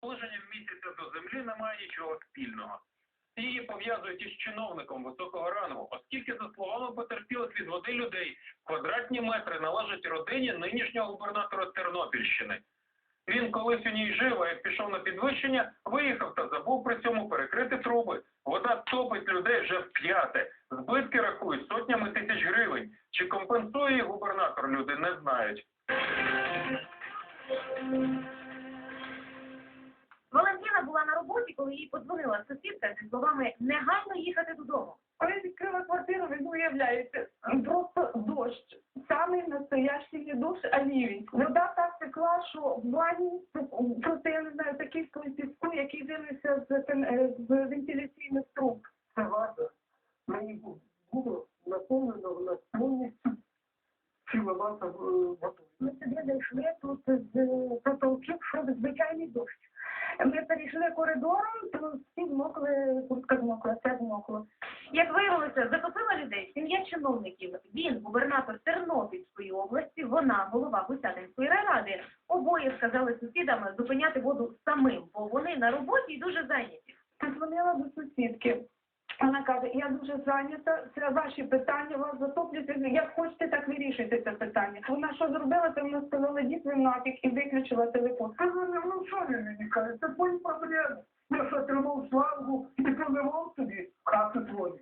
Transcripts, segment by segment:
Положенням місяця до землі немає нічого спільного. Її пов'язують із чиновником високого рангу, оскільки, за словами потерпілих від води людей, квадратні метри належать родині нинішнього губернатора Тернопільщини. Він колись у ній жив, а як пішов на підвищення, виїхав та забув при цьому перекрити труби. Вода топить людей вже в п'яте. Збитки рахують сотнями тисяч гривень. Чи компенсує губернатор, люди не знають. На роботі, коли їй подзвонила сусідка зі словами негайно їхати додому. Коли відкрила квартиру, ви не уявляєте, просто дощ. Самий настоящий дощ, а ливень. Вода так текла, що в ванні, просто я не знаю, такий слой піску, який дивився з, е, з вентиляційних труб. Це вата. Мені було наповнено вона повністю ціла вата е, водою. Ми сюди зайшли тут з потолків, що звичайний дощ. Ми перейшли коридором, то всі змокли, куртка змокла, все змокло. Як виявилося, запросила людей сім'я чиновників. Він губернатор Тернопільської області, вона голова Гусятинської райради. Обоє сказали сусідам зупиняти воду самим, бо вони на роботі і дуже зайняті. Подзвонила до сусідки. Вона каже, я дуже зайнята, це ваші питання, вас затоплюється, як хочете, так вирішуйте це питання. Вона що зробила, то вона сказала, дійсно нафіг і виключила телефон. Сказали, ну що ви мені кажете, це твої проблеми. Я ж отримав славу і проливав собі хату твою.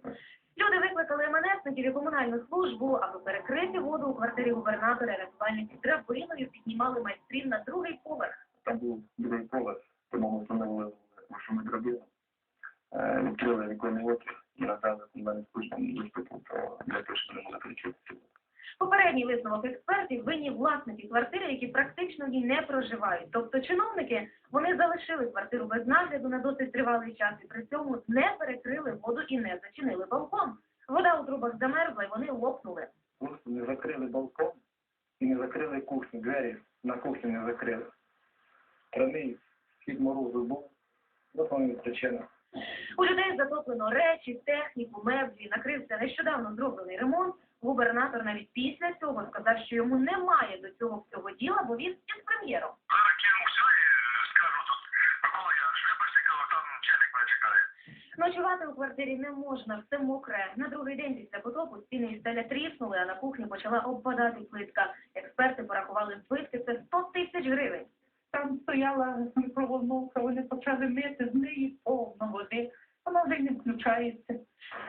Люди викликали МНСників і комунальну службу, аби перекрити воду у квартирі губернатора. Рятувальники драбиною піднімали майстрів на другий поверх. там був другий поверх, тому ми встановили машину драбину, Е, відкрили віконні отвір і надали комунальним службам доступу для того, щоб не могли перечитися. Попередній висновок експертів винні власники квартири, які практично в ній не проживають. Тобто чиновники вони залишили квартиру без нагляду на досить тривалий час і при цьому не перекрили воду і не зачинили балкон. Вода у трубах замерзла і вони лопнули. Просто не закрили балкон і не закрили кухню, двері на кухню не закрили. Краний схід морозу був, от вам і причина. У людей затоплено речі, техніку, меблі, накрився нещодавно зроблений ремонт. Губернатор навіть після цього сказав, що йому немає до цього всього діла, бо він із прем'єром. Ночувати у квартирі не можна, все мокре. На другий день після потопу стіни і стеля тріснули, а на кухні почала обпадати плитка. Експерти порахували збитки це 100 тисяч гривень. Там стояла мікроволновка, вони почали мити, з неї повно води. Вона вже не включається.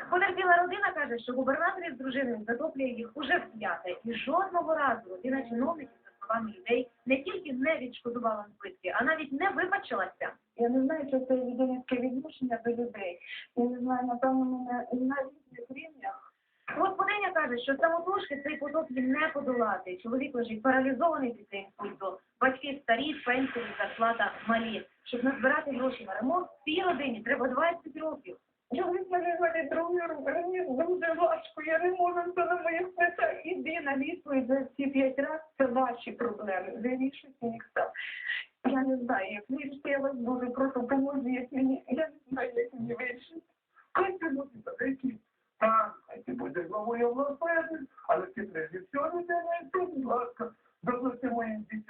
Потерпіла родина каже, що губернатор із дружиною затоплює їх уже вп'яте. І жодного разу родина чиновників, за словами людей, не тільки не відшкодувала збитки, а навіть не вибачилася. Я не знаю, що це людинське відношення до людей. Я не знаю, напевно, мене на різних рівнях. Господиня каже, що самотужки цей потоп їм не подолати. Чоловік лежить паралізований після інсульту. Батьки старі, пенсії, зарплата малі. Щоб назбирати гроші на ремонт, цій родині треба 20 років. Чоловік мене руки, мені дуже важко, я не можу це на моїх плечах. Іди на відповідь за ці п'ять разів, це ваші проблеми. Вирішуйте їх сам. Я не знаю, як вирішити, я вас дуже прошу, поможіть мені. Я не знаю, як мені вирішити. Хай це буде так, хай ти будеш главою власне, але ти прежде всього не ти, будь ласка, доплати моїм дітям.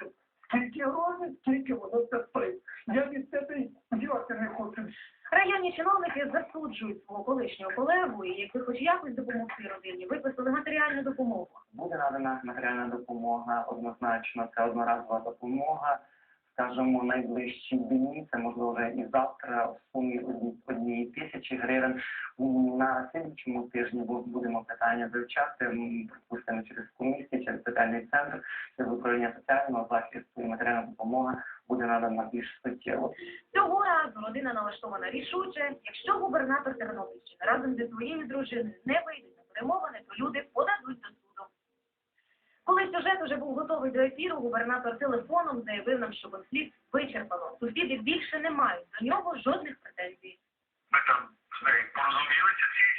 Свого колишнього колегу і якби хоч якось допомогти родині, виписали матеріальну допомогу. Буде надана матеріальна допомога, однозначно це одноразова допомога. Скажімо, найближчі дні, це можливо вже і завтра, в сумі одні- однієї тисячі гривень. На слідчому тижні бу- будемо питання вивчати, припустимо через комісію, через питальний центр, через управління соціального захисту і матеріальна допомога буде надана більш суттєво. Цього родина налаштована рішуче. Якщо губернатор Тернопільщини разом зі своєю дружиною не вийде на перемовини, то люди подадуть до суду. Коли сюжет уже був готовий до ефіру, губернатор телефоном заявив нам, що конфлікт вичерпано. Сусіди більше не мають до нього жодних претензій. Ми там з нею порозумілися цією